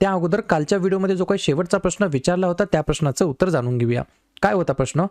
त्या अगोदर कालच्या व्हिडिओमध्ये जो काही शेवटचा प्रश्न विचारला होता त्या प्रश्नाचं उत्तर जाणून घेऊया. काय होता प्रश्न?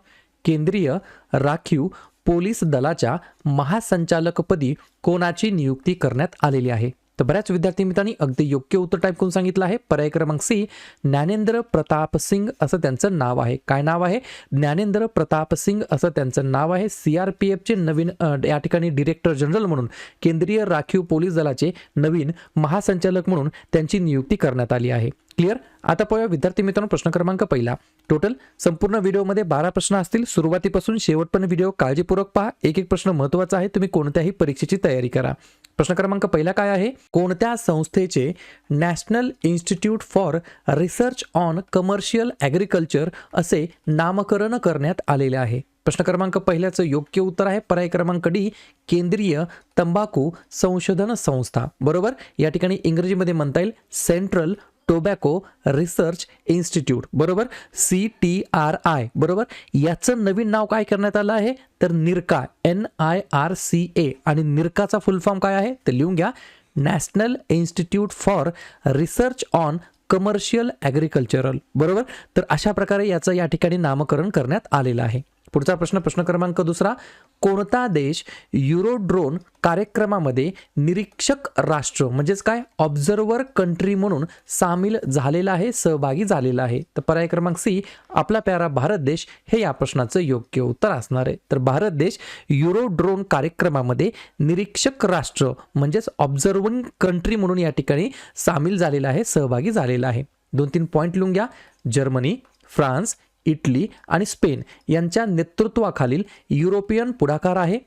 केंद्रीय राखीव पोलीस दलाच्या महासंचालकपदी कोणाची नियुक्ती करण्यात आलेली आहे? तर बऱ्याच विद्यार्थी मित्रांनी अगदी योग्य उत्तर टाईप करून सांगितलं आहे. पर्याय क्रमांक सी ज्ञानेंद्र प्रताप सिंग असं त्यांचं नाव आहे. काय नाव आहे? ज्ञानेंद्र प्रताप सिंग असं त्यांचं नाव आहे. सी आर पी एफचे नवीन या ठिकाणी डिरेक्टर जनरल म्हणून केंद्रीय राखीव पोलीस दलाचे नवीन महासंचालक म्हणून त्यांची नियुक्ती करण्यात आली आहे. क्लिअर आता पाहूया विद्यार्थी मित्रांनो प्रश्न क्रमांक पहिला. टोटल संपूर्ण व्हिडिओमध्ये बारा प्रश्न असतील. सुरुवातीपासून शेवटपर्यंत व्हिडिओ काळजीपूर्वक पहा. एक एक प्रश्न महत्त्वाचा आहे. तुम्ही कोणत्याही परीक्षेची तयारी करा. प्रश्न क्रमांक पहिला काय आहे? कोणत्या संस्थेचे national institute for research on commercial agriculture असे नामकरण करण्यात आलेले आहे? प्रश्न क्रमांक पहिल्याचं योग्य उत्तर आहे. पर्याय क्रमांक डी केंद्रीय तंबाखू संशोधन संस्था. बरोबर? या ठिकाणी इंग्रजीमध्ये म्हणता येईल सेंट्रल टोबॅको रिसर्च इन्स्टिट्यूट बरोबर? सी टी आर आय बरोबर? याचं नवीन नाव काय करण्यात आलं आहे? तर NIRCA N I R C A. आणि निरकाचा फुल फॉर्म काय आहे? तर लिहून घ्या national institute for research on commercial agricultural बरोबर? तर अशा प्रकारे याचं या ठिकाणी नामकरण करण्यात आलेलं आहे. पुढचा प्रश्न प्रश्न क्रमांक दुसरा. कोणता देश युरोड्रोन कार्यक्रमामध्ये निरीक्षक राष्ट्र म्हणजेच काय? ऑब्झर्वर कंट्री म्हणून सामील झालेला आहे सहभागी झालेला आहे. तर पर्याय क्रमांक सी आपला प्यारा भारत देश हे या प्रश्नाचं योग्य उत्तर असणार आहे. तर भारत देश युरोड्रोन कार्यक्रमामध्ये निरीक्षक राष्ट्र म्हणजेच ऑब्झर्विंग कंट्री म्हणून या ठिकाणी सामील झालेला आहे सहभागी झालेला आहे. दोन तीन पॉईंट लिहून घ्या. जर्मनी फ्रान्स इटली आणि स्पेन यांच्या नेतृत्वाखालील युरोपियन पुढाकार आहे.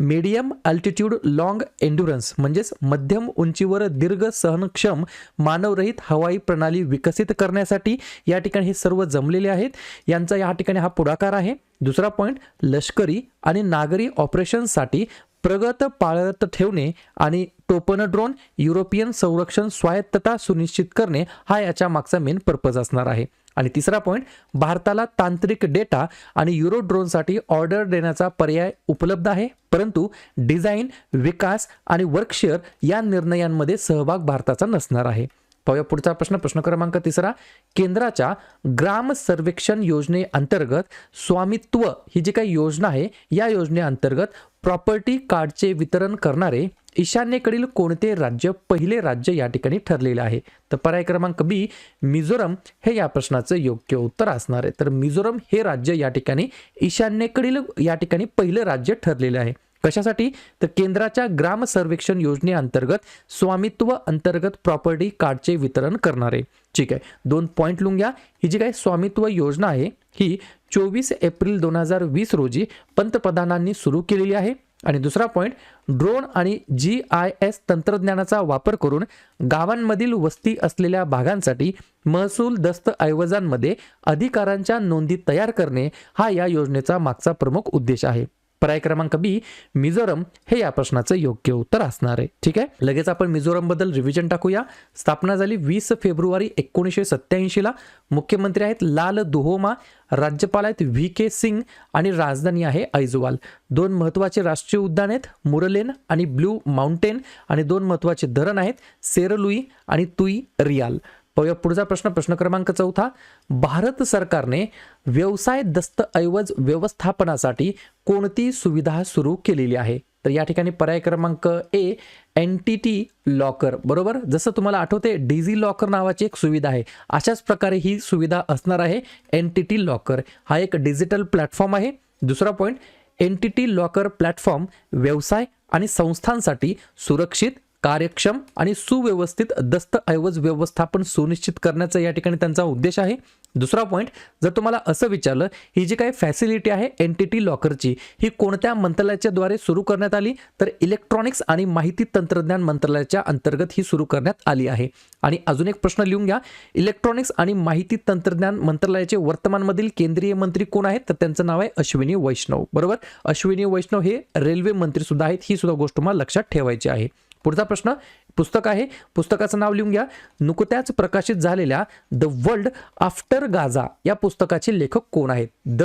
मीडियम अल्टिट्यूड लाँग एन्ड्युरन्स म्हणजेच मध्यम उंचीवर दीर्घ सहनक्षम मानवरहित हवाई प्रणाली विकसित करण्यासाठी या ठिकाणी हे सर्व जमलेले आहेत. यांचा या ठिकाणी हा पुढाकार आहे. दुसरा पॉईंट लष्करी आणि नागरी ऑपरेशन्ससाठी प्रगत पाळत ठेवणे आणि टोपन ड्रोन युरोपियन संरक्षण स्वायत्तता सुनिश्चित करणे हा याच्या मागचा मेन पर्पज असणार आहे. आणि तिसरा पॉईंट भारताला तांत्रिक डेटा आणि युरो ड्रोनसाठी ऑर्डर देण्याचा पर्याय उपलब्ध आहे. परंतु डिझाईन विकास आणि वर्कशेअर या निर्णयांमध्ये सहभाग भारताचा नसणार आहे. पाहूया पुढचा प्रश्न प्रश्न क्रमांक तिसरा. केंद्राच्या ग्राम सर्वेक्षण योजनेअंतर्गत स्वामित्व ही जी काही योजना आहे या योजनेअंतर्गत प्रॉपर्टी कार्डचे वितरण करणारे ईशान्येकडील कोणते राज्य पहिले राज्य या ठिकाणी ठरलेले आहे? तर पर्याय क्रमांक बी मिझोरम हे या प्रश्नाचं योग्य उत्तर असणार आहे. तर मिझोरम हे राज्य या ठिकाणी ईशान्येकडील या ठिकाणी पहिलं राज्य ठरलेलं आहे. कशासाठी? तर केंद्राच्या ग्राम सर्वेक्षण योजनेअंतर्गत स्वामित्व अंतर्गत प्रॉपर्टी कार्डचे वितरण करणारे. ठीक आहे. दोन पॉईंट लिहून घ्या. ही जी काही स्वामित्व योजना आहे ही चोवीस एप्रिल दोन हजार वीस रोजी पंतप्रधानांनी सुरू केलेली आहे. आणि दुसरा पॉईंट ड्रोन आणि जी आय एस तंत्रज्ञानाचा वापर करून गावांमधील वस्ती असलेल्या भागांसाठी महसूल दस्तऐवजांमध्ये अधिकारांच्या नोंदी तयार करणे हा या योजनेचा मागचा प्रमुख उद्देश आहे. पर्याय क्रमांक बी मिझोरम हे या प्रश्नाचं योग्य उत्तर असणार आहे. ठीक आहे? लगेच आपण मिझोरमबद्दल रिव्हिजन टाकूया. स्थापना झाली वीस फेब्रुवारी एकोणीसशे सत्त्याऐंशीला मुख्यमंत्री आहेत लाल दुहोमा राज्यपाल आहेत व्ही के सिंग आणि राजधानी आहे ऐजवाल. दोन महत्त्वाचे राष्ट्रीय उद्यान आहेत मुरलेन आणि ब्लू माउंटेन. आणि दोन महत्त्वाचे धरण आहेत सेरलुई आणि तुई रियाल. पाहूया. पुढचा प्रश्न प्रश्न क्रमांक चौथा. भारत सरकारने व्यवसाय दस्तऐवज व्यवस्थापनासाठी कोणती सुविधा सुरू केलेली आहे? तर या ठिकाणी पर्याय क्रमांक A N T T locker बरोबर? जसं तुम्हाला आठवते डिझी लॉकर नावाची एक सुविधा आहे. अशाच प्रकारे ही सुविधा असणार आहे एन टी टी लॉकर हा एक डिजिटल प्लॅटफॉर्म आहे. दुसरा point N T T locker platform व्यवसाय आणि संस्थांसाठी सुरक्षित कार्यक्षम आणि सुव्यवस्थित दस्तऐवज व्यवस्थापन सुनिश्चित करण्याचा या ठिकाणी त्यांचा उद्देश आहे. दुसरा पॉईंट जर तुम्हाला असं विचारलं ही जी काही फॅसिलिटी आहे एन टी टी लॉकरची ही कोणत्या मंत्रालयाच्याद्वारे सुरू करण्यात आली? तर इलेक्ट्रॉनिक्स आणि माहिती तंत्रज्ञान मंत्रालयाच्या अंतर्गत ही सुरू करण्यात आली आहे. आणि अजून एक प्रश्न लिहून घ्या. इलेक्ट्रॉनिक्स आणि माहिती तंत्रज्ञान मंत्रालयाचे वर्तमानमधील केंद्रीय मंत्री कोण आहेत? तर त्यांचं नाव आहे अश्विनी वैष्णव. बरोबर? अश्विनी वैष्णव हे रेल्वे मंत्री सुद्धा आहेत. ही सुद्धा गोष्ट तुम्हाला लक्षात ठेवायची आहे. पुढचा प्रश्न पुस्तक आहे. पुस्तकाचं नाव लिहून घ्या. नुकत्याच प्रकाशित झालेल्या द वर्ल्ड आफ्टर गाझा या पुस्तकाचे लेखक कोण आहेत? द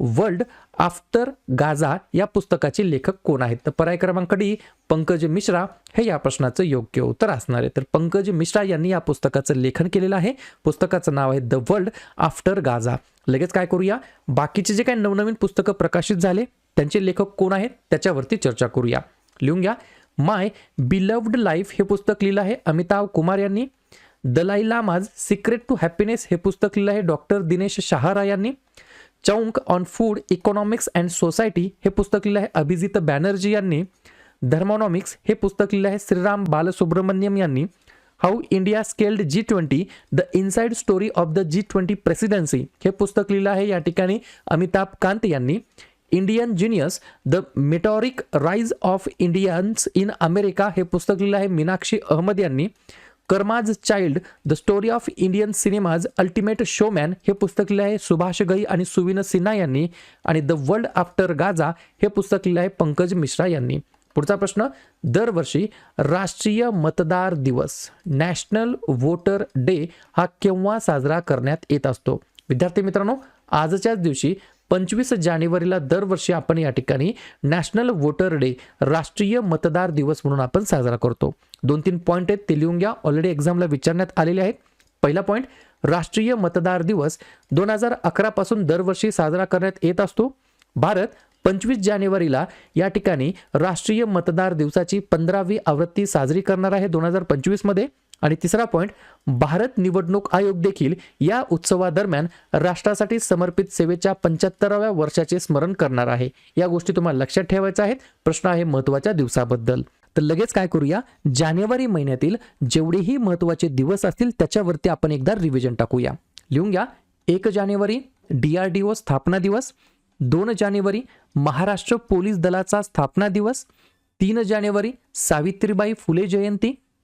वर्ल्ड आफ्टर गाझा या पुस्तकाचे लेखक कोण आहेत? तर पर्याय क्रमांक डी पंकज मिश्रा. हे या प्रश्नाचं योग्य उत्तर असणार आहे. तर पंकज मिश्रा यांनी या पुस्तकाचं लेखन केलेलं आहे. पुस्तकाचं नाव आहे द वर्ल्ड आफ्टर गाझा लगेच काय करूया? बाकीचे जे काही नवनवीन पुस्तकं प्रकाशित झाले त्यांचे लेखक कोण आहेत? त्याच्यावरती चर्चा करूया. लिहून घ्या. माय बिलव्ड लाईफ हे पुस्तक लिहिलं आहे. Amitabh Kumar Dalai Lama's secret to happiness हे पुस्तक लिहिलं आहे. डॉक्टर दिनेश शहारा चौंक on food, economics and society हे पुस्तक लिहिलं आहे. अभिजित बॅनर्जी यांनी. धर्मॉनॉमिक्स हे पुस्तक लिहिलं आहे. श्रीराम बालसुब्रमण्यम यांनी. How India scaled G twenty, the inside story of the G twenty presidency हे पुस्तक लिहिलं आहे. या ठिकाणी Amitabh Kant Indian genius the meteoric rise of Indians in America हे पुस्तक लिहिलं आहे मीनाक्षी अहमद यांनी. Karma's child the story of Indian cinema's ultimate showman हे पुस्तक लिहिलं आहे सुभाष गई आणि सुविन सिन्हा यांनी. आणि द वर्ल्ड आफ्टर गाझा हे पुस्तक लिहिलं आहे पंकज मिश्रा यांनी. पुढचा प्रश्न दरवर्षी राष्ट्रीय मतदार दिवस नॅशनल वोटर डे हा केव्हा साजरा करण्यात येत असतो? विद्यार्थी मित्रांनो आजच्याच दिवशी पंचवीस जानेवारीला दरवर्षी आपण या ठिकाणी नॅशनल वोटर डे राष्ट्रीय मतदार दिवस म्हणून आपण साजरा करतो. दोन तीन पॉईंट आहेत ते लिहून घ्या. ऑलरेडी एक्झामला विचारण्यात आलेले आहेत. पहिला पॉईंट राष्ट्रीय मतदार दिवस दोन हजार अकरापासून दरवर्षी साजरा करण्यात येत असतो. भारत पंचवीस जानेवारीला या ठिकाणी राष्ट्रीय मतदार दिवसाची पंधरावी आवृत्ती साजरी करणार आहे दोन हजार पंचवीसमध्ये. आणि तिसरा पॉईंट भारत निवडणूक आयोग देखील या उत्सवादरम्यान राष्ट्रासाठी समर्पित सेवेच्या पंच्याहत्तराव्या वर्षाचे स्मरण करणार आहे. या गोष्टी तुम्हाला लक्षात ठेवायच्या आहेत. प्रश्न आहे महत्त्वाच्या दिवसाबद्दल. तर लगेच काय करूया? जानेवारी महिन्यातील जेवढेही महत्त्वाचे दिवस असतील त्याच्यावरती आपण एकदा रिव्हिजन टाकूया. लिहून घ्या. एक जानेवारी डी आर डी ओ स्थापना दिवस. दोन जानेवारी महाराष्ट्र पोलीस दलाचा स्थापना दिवस. तीन जानेवारी सावित्रीबाई फुले जयंती.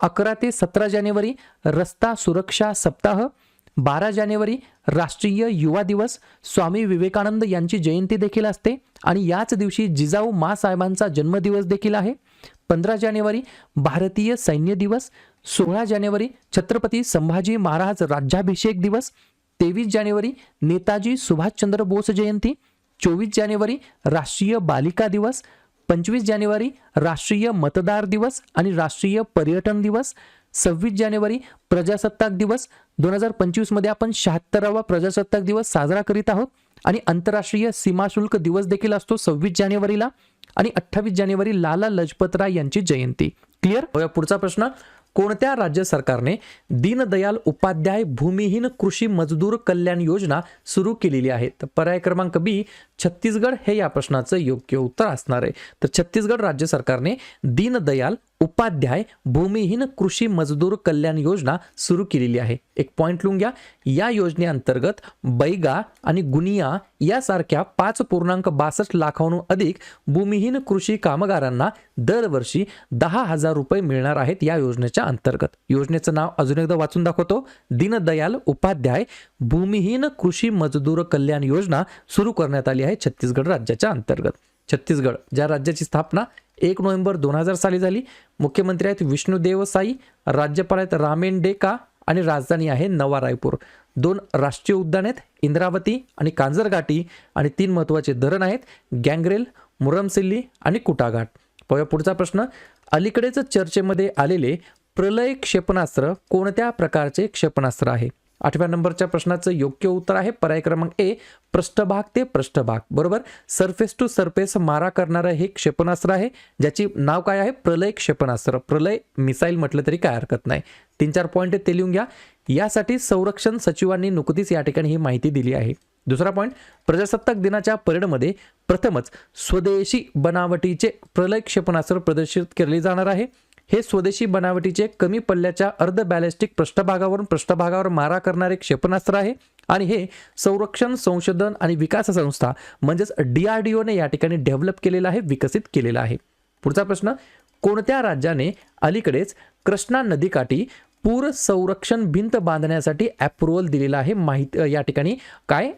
अकरा ते सतरा जानेवारी रस्ता सुरक्षा सप्ताह बारा जानेवारी राष्ट्रीय युवा दिवस स्वामी विवेकानंद यांची जयंती देखील असते आणि याच दिवशी जिजाऊ मासाहेबांचा जन्मदिवस देखील आहे. पंधरा जानेवारी भारतीय सैन्य दिवस सोळा जानेवारी छत्रपती संभाजी महाराज राज्याभिषेक दिवस तेवीस जानेवारी नेताजी सुभाषचंद्र बोस जयंती चोवीस जानेवारी राष्ट्रीय बालिका दिवस पंचवीस जानेवारी राष्ट्रीय मतदार दिवस आणि राष्ट्रीय पर्यटन दिवस. सव्वीस जानेवारी प्रजासत्ताक दिवस. दोन हजार पंचवीसमध्ये आपण शहात्तरावा प्रजासत्ताक दिवस साजरा करीत आहोत. आणि आंतरराष्ट्रीय सीमाशुल्क दिवस देखील असतो सव्वीस जानेवारीला. आणि अठ्ठावीस जानेवारी लाला लजपतराय यांची जयंती. क्लिअर पुढचा प्रश्न. कोणत्या राज्य सरकारने दीनदयाल उपाध्याय भूमिहीन कृषी मजदूर कल्याण योजना सुरू केलेली आहे? तर पर्याय क्रमांक बी छत्तीसगड हे या प्रश्नाचं योग्य उत्तर असणार आहे. तर छत्तीसगड राज्य सरकारने दीनदयाल उपाध्याय भूमिहीन कृषी मजदूर कल्याण योजना सुरू केलेली आहे. एक पॉईंट लिहून घ्या. या योजनेअंतर्गत बैगा आणि गुनिया यासारख्या पाच पूर्णांक बासष्ट लाखांहून अधिक भूमिहीन कृषी कामगारांना दरवर्षी दहा हजार रुपये मिळणार आहेत या योजनेच्या अंतर्गत. योजनेचं नाव अजून एकदा वाचून दाखवतो. दीनदयाल उपाध्याय भूमिहीन कृषी मजदूर कल्याण योजना सुरू करण्यात आली आहे छत्तीसगड राज्याच्या अंतर्गत. छत्तीसगड ज्या राज्याची स्थापना एक नोव्हेंबर दोन हजार साली झाली. मुख्यमंत्री आहेत विष्णुदेव साई राज्यपाल आहेत रामेन डेका आणि राजधानी आहे नवा रायपूर. दोन राष्ट्रीय उद्यान आहेत इंद्रावती आणि कांजरघाटी. आणि तीन महत्त्वाचे धरण आहेत गँगरेल मुरमसिल्ली आणि कुटाघाट. पाहूया पुढचा प्रश्न. अलीकडेच चर्चेमध्ये आलेले प्रलय क्षेपणास्त्र कोणत्या प्रकारचे क्षेपणास्त्र आहे? आठव्या नंबरच्या प्रश्नाचं योग्य उत्तर आहे. पर्याय क्रमांक ए पृष्ठभाग ते पृष्ठभाग. बरोबर? सरफेस टू सरफेस मारा करणारं हे क्षेपणास्त्र आहे. ज्याची नाव काय आहे? प्रलय क्षेपणास्त्र. प्रलय मिसाईल म्हटलं तरी काय हरकत नाही. तीन चार पॉईंट ते लिहून घ्या. यासाठी संरक्षण सचिवांनी नुकतीच या ठिकाणी ही माहिती दिली आहे. दुसरा पॉईंट प्रजासत्ताक दिनाच्या परेडमध्ये प्रथमच स्वदेशी बनावटीचे प्रलय क्षेपणास्त्र प्रदर्शित केले जाणार आहे. हे स्वदेशी बनावटीचे कमी पल्ल्याच्या अर्ध बॅलिस्टिक पृष्ठभागावरून पृष्ठभागावर मारा करणारे क्षेपणास्त्र आहे आणि हे संरक्षण संशोधन आणि विकास संस्था म्हणजेच डीआरडीओने या ठिकाणी डेव्हलप केलेलं आहे विकसित केलेलं आहे. पुढचा प्रश्न कोणत्या राज्याने अलीकडेच कृष्णा नदीकाठी पूर संरक्षण भिंत बांधण्यासाठी अप्रुव्हल दिलेलं आहे? माहिती या ठिकाणी काय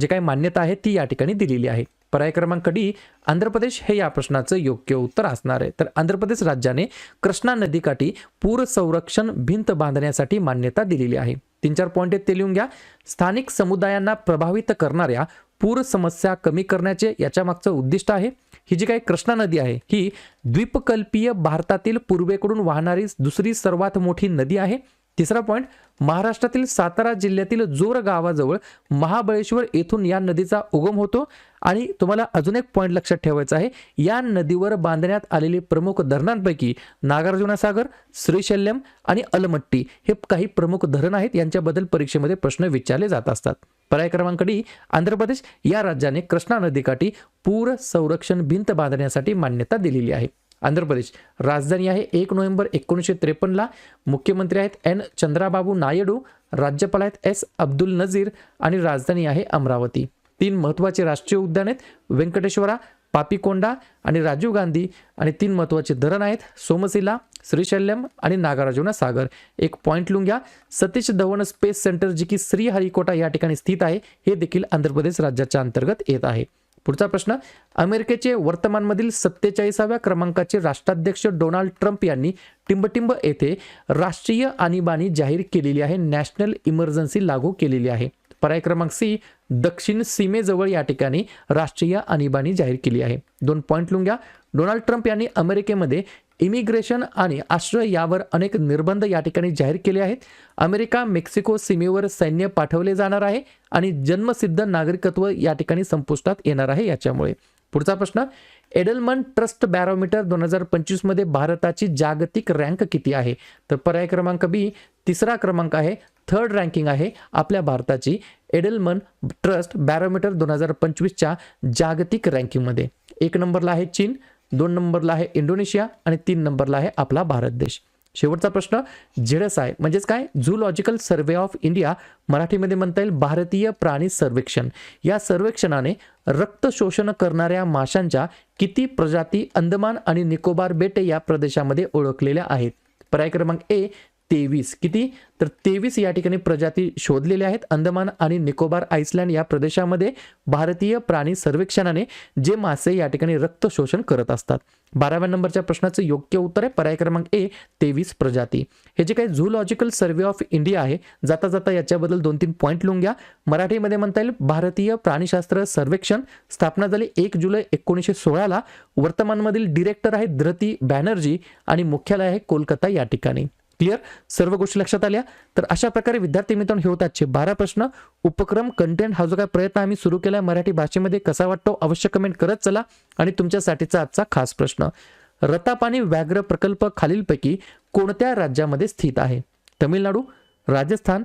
जे काही मान्यता आहे ती या ठिकाणी दिलेली आहे. पर्याय क्रमांक डी आंध्र प्रदेश हे या प्रश्नाचं योग्य उत्तर असणार आहे. तर आंध्र प्रदेश राज्याने कृष्णा नदीकाठी पूर संरक्षण भिंत बांधण्यासाठी मान्यता दिलेली आहे. तीन चार पॉईंट आहेत ते लिहून घ्या. स्थानिक समुदायांना प्रभावित करणाऱ्या पूर समस्या कमी करण्याचे याच्यामागचं उद्दिष्ट आहे. ही जी काही कृष्णा नदी आहे ही द्वीपकल्पीय भारतातील पूर्वेकडून वाहणारी दुसरी सर्वात मोठी नदी आहे. तिसरा पॉईंट महाराष्ट्रातील सातारा जिल्ह्यातील जोर गावाजवळ महाबळेश्वर येथून या नदीचा उगम होतो. आणि तुम्हाला अजून एक पॉईंट लक्षात ठेवायचा आहे. या नदीवर बांधण्यात आलेले प्रमुख धरणांपैकी नागार्जुनासागर श्रीशैल्यम श्रीशल्यम आणि अलमट्टी हे काही प्रमुख धरण आहेत. यांच्याबद्दल परीक्षेमध्ये प्रश्न विचारले जात असतात. पर्याय क्रमांक डी आंध्र प्रदेश या राज्याने कृष्णा नदीकाठी पूर संरक्षण भिंत बांधण्यासाठी मान्यता दिलेली आहे. आंध्र प्रदेश. राजधानी आहे एक नोव्हेंबर एकोणीसशे त्रेपन्नला. मुख्यमंत्री आहेत एन. चंद्राबाबू नायडू राज्यपाल आहेत एस. अब्दुल नझीर आणि राजधानी आहे अमरावती. तीन महत्त्वाचे राष्ट्रीय उद्यान आहेत व्यंकटेश्वरा पापीकोंडा आणि राजीव गांधी. आणि तीन महत्त्वाचे धरण आहेत सोमशिला श्रीशैल्यम आणि नागार्जुना सागर. एक पॉईंट लिहून घ्या. सतीश धवन स्पेस सेंटर जी की श्रीहरिकोटा या ठिकाणी स्थित आहे हे देखील आंध्र प्रदेश राज्याच्या अंतर्गत येत आहे. पुढचा प्रश्न अमेरिकेचे वर्तमानमधील सत्तेचाळीसाव्या क्रमांकाचे राष्ट्राध्यक्ष डोनाल्ड ट्रम्प यांनी टिंबटिंब येथे राष्ट्रीय आणीबाणी जाहीर केलेली आहे नॅशनल इमर्जन्सी लागू केलेली आहे. पर्याय क्रमांक सी दक्षिण सीमेजवळ या ठिकाणी राष्ट्रीय आणीबाणी जाहीर केली आहे. दोन पॉईंट लिहून घ्या डोनाल्ड ट्रम्प यांनी अमेरिकेमध्ये इमिग्रेशन आणि आश्रय यावर अनेक निर्बंध या ठिकाणी जाहीर केले आहेत. अमेरिका मेक्सिको सीमेवर सैन्य पाठवले जाणार आहे आणि जन्मसिद्ध नागरिकत्व या ठिकाणी संपुष्टात येणार आहे याच्यामुळे. पुढचा प्रश्न एडलमन ट्रस्ट बॅरोमीटर दोन हजार पंचवीसमध्ये भारताची जागतिक रँक किती आहे? तर पर्याय क्रमांक बी तिसरा क्रमांक आहे थर्ड रँकिंग आहे आपल्या भारताची एडलमन ट्रस्ट बॅरोमीटर दोन हजार पंचवीसच्या जागतिक रँकिंगमध्ये. एक नंबरला आहे चीन दोन नंबरला आहे इंडोनेशिया आणि तीन नंबरला आहे आपला भारत देश. शेवटचा प्रश्न झेडस आहे म्हणजेच काय? झूलॉजिकल सर्वे ऑफ इंडिया मराठीमध्ये म्हणता येईल भारतीय प्राणी सर्वेक्षण. या सर्वेक्षणाने रक्त शोषण करणाऱ्या माशांच्या किती प्रजाती अंदमान आणि निकोबार बेटे या प्रदेशामध्ये ओळखलेल्या आहेत? पर्याय क्रमांक ए तेवीस. किती? तर तेवीस या ठिकाणी प्रजाती शोधलेल्या आहेत. अंदमान आणि निकोबार आइसलँड या प्रदेशामध्ये भारतीय प्राणी सर्वेक्षणाने जे मासे या ठिकाणी रक्त शोषण करत असतात. बाराव्या नंबरच्या प्रश्नाचं योग्य उत्तर आहे. पर्याय क्रमांक ए तेवीस प्रजाती. हे जे काही झूलॉजिकल सर्वे ऑफ इंडिया आहे जाता जाता याच्याबद्दल दोन तीन पॉईंट लिहून घ्या. मराठीमध्ये म्हणता येईल भारतीय प्राणीशास्त्र सर्वेक्षण स्थापना झाली एक जुलै एकोणीसशे सोळाला. वर्तमानमधील डिरेक्टर आहे द्रती बॅनर्जी आणि मुख्यालय आहे कोलकाता या ठिकाणी. क्लिअर? सर्व गोष्टी लक्षात आल्या? तर अशा प्रकारे विद्यार्थी मित्रांनो हे होतात आजचे बारा प्रश्न. उपक्रम कंटेंट हा जो काय प्रयत्न आम्ही सुरू केला मराठी भाषेमध्ये कसा वाटतो अवश्य कमेंट करत चला. आणि तुमच्यासाठीचा आजचा खास प्रश्न. रतापानी व्याघ्र प्रकल्प खालीलपैकी कोणत्या राज्यामध्ये स्थित आहे? तमिळनाडू राजस्थान